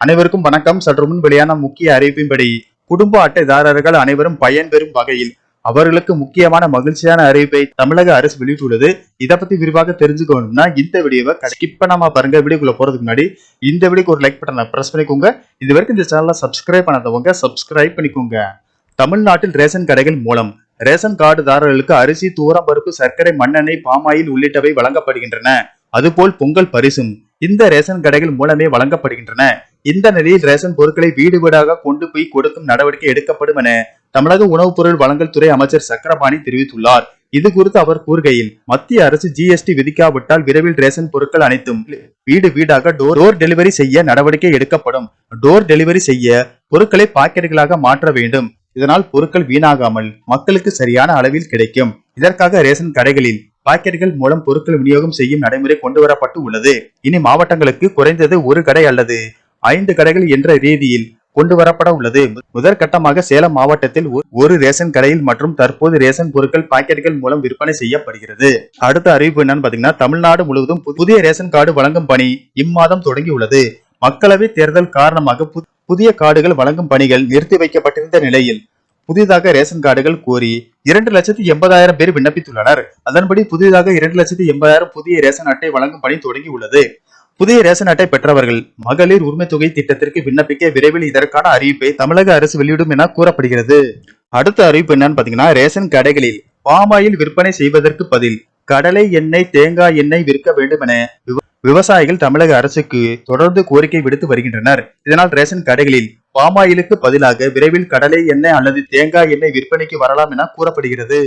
அனைவருக்கும் வணக்கம். சற்று முன் வெளியான முக்கிய அறிவிப்பின்படி குடும்ப அட்டைதாரர்கள் அனைவரும் பயன்பெறும் வகையில் அவர்களுக்கு முக்கியமான மகிழ்ச்சியான அறிவிப்பை தமிழக அரசு வெளியிட்டுள்ளது. இதை பத்தி விரிவாக தெரிஞ்சுக்கணும்னா இந்த வீடியோவை ஸ்கிப் பண்ணாம பாருங்க. வீடியோக்குள்ள போறதுக்கு முன்னாடி இந்த வீடியோக்கு ஒரு லைக் பட்டனை பிரஸ் பண்ணிக்கோங்க. இது வரைக்கும் இந்த சேனலை சப்ஸ்கிரைப் பண்ணாதவங்க சப்ஸ்கிரைப் பண்ணிக்கோங்க. தமிழ்நாட்டில் ரேஷன் கடைகள் மூலம் ரேஷன் கார்டுதாரர்களுக்கு அரிசி தூரம் பருப்பு சர்க்கரை மண்ணெண்ணெய் பாமாயில் உள்ளிட்டவை வழங்கப்படுகின்றன. அதுபோல் பொங்கல் பரிசும் இந்த ரேஷன் கடைகள் மூலமே வழங்கப்படுகின்றன. இந்த நிலையில் ரேஷன் பொருட்களை வீடு வீடாக கொண்டு போய் கொடுக்கும் நடவடிக்கை எடுக்கப்படும் என தமிழக உணவுப் பொருள் வழங்கல் துறை அமைச்சர் சக்கரபாணி தெரிவித்துள்ளார். இது குறித்து அவர் கூறுகையில் மத்திய அரசு ஜிஎஸ்டி விதிக்காவிட்டால் விரைவில் ரேஷன் பொருட்கள் அனைத்தும் வீடு வீடாக டோர் டோர் டெலிவரி செய்ய நடவடிக்கை எடுக்கப்படும். டோர் டெலிவரி செய்ய பொருட்களை பாக்கெட்டுகளாக மாற்ற வேண்டும். இதனால் பொருட்கள் வீணாகாமல் மக்களுக்கு சரியான அளவில் கிடைக்கும். இதற்காக ரேஷன் கடைகளில் பாக்கெட்டுகள் மூலம் பொருட்கள் விநியோகம் செய்யும் நடைமுறை கொண்டு வரப்பட்டு உள்ளது. இனி மாவட்டங்களுக்கு குறைந்தது ஒரு கடை அல்லது ஐந்து கடைகள் என்ற ரீதியில் கொண்டு வரப்பட உள்ளது. முதற்கட்டமாக சேலம் மாவட்டத்தில் ஒரு- ரேஷன் கடையில் மற்றும் தற்போது ரேஷன் பொருட்கள் பாக்கெட்டுகள் மூலம் விற்பனை செய்யப்படுகிறது. அடுத்த அறிவிப்பு என்னன்னு பாத்தீங்கன்னா தமிழ்நாடு முழுவதும் புதிய ரேஷன் கார்டு வழங்கும் பணி இம்மாதம் தொடங்கியுள்ளது மக்களவை தேர்தல் காரணமாக புதிய கார்டுகள் வழங்கும் பணிகள் நிறுத்தி வைக்கப்பட்டிருந்த நிலையில் புதிதாக ரேஷன் கார்டுகள் கோரி இரண்டு லட்சத்தி எண்பதாயிரம் பேர் விண்ணப்பித்துள்ளனர். அதன்படி புதிதாக இரண்டு லட்சத்தி எண்பதாயிரம் புதிய ரேஷன் அட்டை வழங்கும் பணி தொடங்கியுள்ளது. புதிய ரேஷன் அட்டை பெற்றவர்கள் மகளிர் உரிமை தொகை திட்டத்திற்கு விண்ணப்பிக்க விரைவில் இதற்கான அறிவிப்பை தமிழக அரசு வெளியிடும் என கூறப்படுகிறது. அடுத்த அறிவிப்பு என்னன்னு பாத்தீங்கன்னா ரேஷன் கடைகளில் பாமாயில் விற்பனை செய்வதற்கு பதில் கடலை எண்ணெய் தேங்காய் எண்ணெய் விற்க வேண்டும் என விவசாயிகள் தமிழக அரசுக்கு தொடர்ந்து கோரிக்கை விடுத்து வருகின்றனர். இதனால் ரேஷன் கடைகளில் பாமாயிலுக்கு பதிலாக விரைவில் கடலை எண்ணெய் அல்லது தேங்காய் எண்ணெய் விற்பனைக்கு வரலாம் என கூறப்படுகிறது.